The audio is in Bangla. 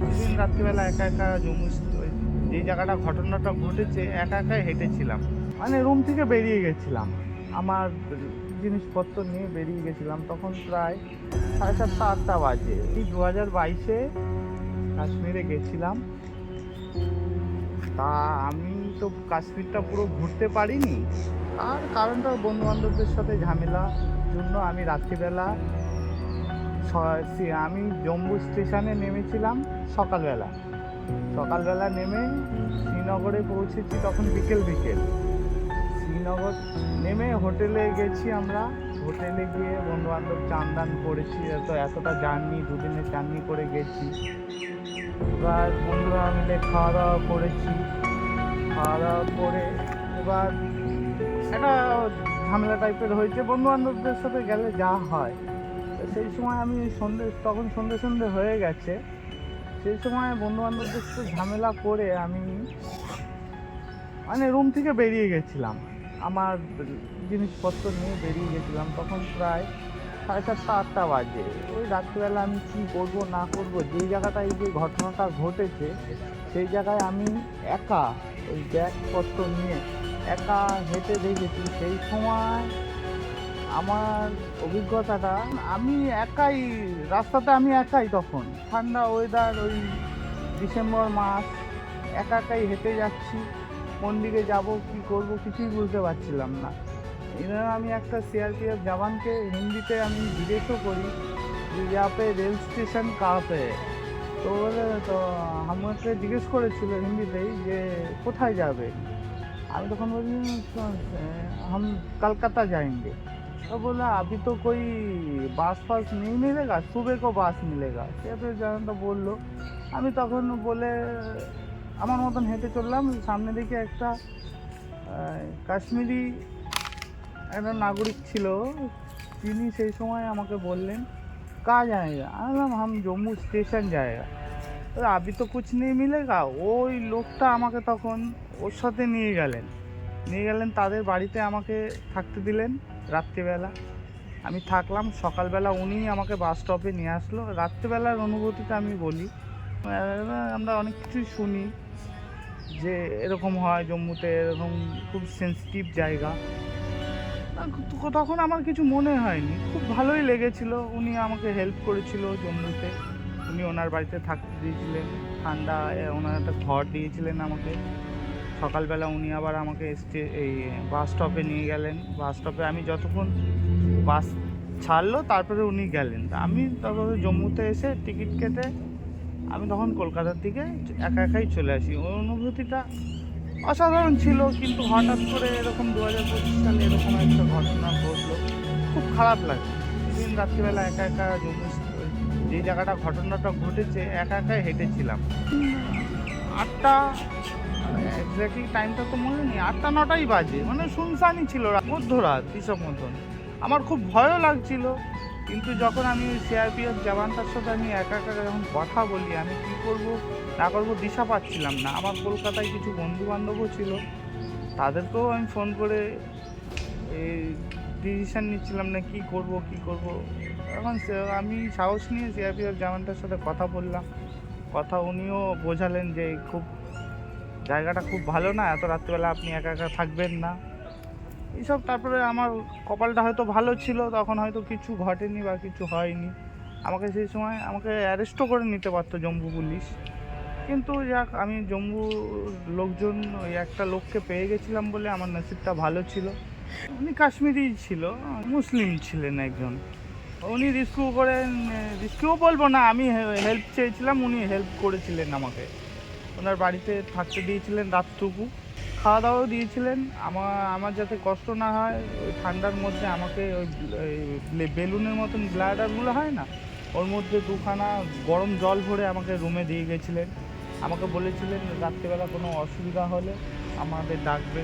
সেদিন রাত্রিবেলা একা একা ওই যেই জায়গাটা ঘটনাটা ঘটেছে, একা একাই হেঁটেছিলাম। মানে রুম থেকে বেরিয়ে গেছিলাম। আমার জিনিসপত্র নিয়ে বেরিয়ে গেছিলাম। তখন প্রায় সাড়ে সাতটা, আটটা বাজে। এই দু হাজার বাইশে কাশ্মীরে গেছিলাম। তা আমি তো কাশ্মীরটা পুরো ঘুরতে পারিনি। আর কারণটা বন্ধু বান্ধবদের সাথে ঝামেলা জন্য আমি রাত্রিবেলা আমি জম্মু স্টেশনে নেমেছিলাম সকালবেলা। সকালবেলা নেমে শ্রীনগরে পৌঁছেছি তখন বিকেল বিকেল। শ্রীনগর নেমে হোটেলে গেছি আমরা। হোটেলে গিয়ে বন্ধু বান্ধব চান দান করেছি, এত, এতটা জার্নি, দুদিনের জার্নি করে গেছি। এবার বন্ধুরা মিলে খাওয়া দাওয়া করেছি। খাওয়া দাওয়া করে এবার একটা ঝামেলা টাইপের হয়েছে। বন্ধু বান্ধবদের সাথে গেলে যা হয়। সেই সময় আমি সন্ধে, তখন সন্ধে সন্ধে হয়ে গেছে। সেই সময় বন্ধু বান্ধবদের সাথে ঝামেলা করে আমি মানে রুম থেকে বেরিয়ে গেছিলাম। আমার জিনিসপত্র নিয়ে বেরিয়ে গেছিলাম। তখন প্রায় সাড়ে সাতটা, আটটা বাজে। ওই রাত্রিবেলা আমি কী করব, না করব, যেই জায়গাটায় যে ঘটনাটা ঘটেছে, সেই জায়গায় আমি একা ওই ব্যাগপত্র নিয়ে একা হেঁটে দেখেছি। সেই সময় আমার অভিজ্ঞতাটা, আমি একাই, রাস্তাতে আমি একাই তখন। ঠান্ডা ওয়েদার ওই ডিসেম্বর মাস, একা একাই হেঁটে যাচ্ছি, কোন দিকে যাব, কী করব, কিছুই বুঝতে পারছিলাম না। এনারা আমি একটা সিআরপিএফ জওয়ানকে, হিন্দিতে আমি জিজ্ঞেসও করি, যে পে রেল স্টেশন কাপে তো বলে, তো আমাকে জিজ্ঞেস করেছিল হিন্দিতেই যে, কোথায় যাবে? আমি তখন বলছি হাম কলকাতা যাইনি तो बोला अभी तो कोई বাস ফাস नहीं मिलेगा सुबह को बास मिलेगा সে তো জানাটা বললো আমি তখন বলে আমার মতন হেঁটে চললাম সামনে দিকে একটা আহ, কাশ্মীরি একটা নাগরিক ছিল তিনি সেই সময় আমাকে বললেন কাজ जाएगा আমি বললাম हम জম্মু স্টেশন जाएगा তো আবি তো কুছ নেই মিলেগা ওই লোকটা আমাকে তখন ওর সাথে নিয়ে গেলেন নিয়ে গেলেন, তাদের বাড়িতে আমাকে থাকতে দিলেন রাত্রিবেলা। আমি থাকলাম, সকালবেলা উনি আমাকে বাস স্টপে নিয়ে আসলো। রাত্রিবেলার অনুভূতিটা আমি বলি, আমরা অনেক কিছুই শুনি যে এরকম হয় জম্মুতে, এরকম খুব সেন্সিটিভ জায়গা। তখন আমার কিছু মনে হয়নি, খুব ভালোই লেগেছিল। উনি আমাকে হেল্প করেছিল জম্মুতে। উনি ওনার বাড়িতে থাকতে দিয়েছিলেন। ঠান্ডা ওনার একটা ঘর দিয়েছিলেন আমাকে। সকালবেলা উনি আবার আমাকে স্টে এই বাস স্টপে নিয়ে গেলেন। বাস স্টপে আমি যতক্ষণ বাস ছাড়লো, তারপরে উনি গেলেন। আমি তারপরে জম্মুতে এসে টিকিট কেটে আমি তখন কলকাতার দিকে একা একাই চলে আসি। ওই অনুভূতিটা অসাধারণ ছিল, কিন্তু হঠাৎ করে এরকম দু হাজার পঁচিশ সালে এরকম একটা ঘটনা ঘটলো। খুব খারাপ লাগে। দিন রাত্রিবেলা একা একা জম্মু যে জায়গাটা ঘটনাটা ঘটেছে, একা একাই হেঁটেছিলাম। আটটা এক্স্যাক্টলি টাইমটা তো মনে নেই, আটটা, নটাই বাজে। মানে শুনশানই ছিল রাত- মধ্যরাত হিসাব মতন। আমার খুব ভয়ও লাগছিল, কিন্তু যখন আমি ওই সিআরপিএফ জওয়ানটার সাথে আমি একা একা যখন কথা বলি, আমি কী করব, না করব দিশা পাচ্ছিলাম না। আমার কলকাতায় কিছু বন্ধু বান্ধবও ছিল, তাদেরকেও আমি ফোন করে এই ডিসিশান নিচ্ছিলাম না কি করব কি করব। এখন আমি সাহস নিয়ে সিআরপিএফ জওয়ানটার সাথে কথা বললাম। কথা উনিও বোঝালেন যে খুব জায়গাটা খুব ভালো না, এত রাত্রিবেলা আপনি একা একা থাকবেন না। এইসব তারপরে আমার কপালটা হয়তো ভালো ছিল, তখন হয়তো কিছু ঘটেনি বা কিছু হয়নি। আমাকে সেই সময় আমাকে অ্যারেস্টও করে নিতে পারতো জম্মু পুলিশ। কিন্তু যাক, আমি জম্মু লোকজন, ওই একটা লোককে পেয়ে গেছিলাম বলে আমার নসিবটা ভালো ছিল। উনি কাশ্মীরি ছিল, মুসলিম ছিলেন একজন। উনি রিস্কিউ করেন রিস্কিউ বলব না, আমি হেল্প চেয়েছিলাম, উনি হেল্প করেছিলেন আমাকে। ওনার বাড়িতে থাকতে দিয়েছিলেন রাতটুকু। খাওয়া দাওয়াও দিয়েছিলেন। আমার আমার যাতে কষ্ট না হয়, ওই ঠান্ডার মধ্যে আমাকে ওই বেলুনের মতন ব্লাডারগুলো হয় না, ওর মধ্যে দুখানা গরম জল ভরে আমাকে রুমে দিয়ে গেছিলেন। আমাকে বলেছিলেন, রাত্রিবেলা কোনো অসুবিধা হলে আমাদের ডাকবে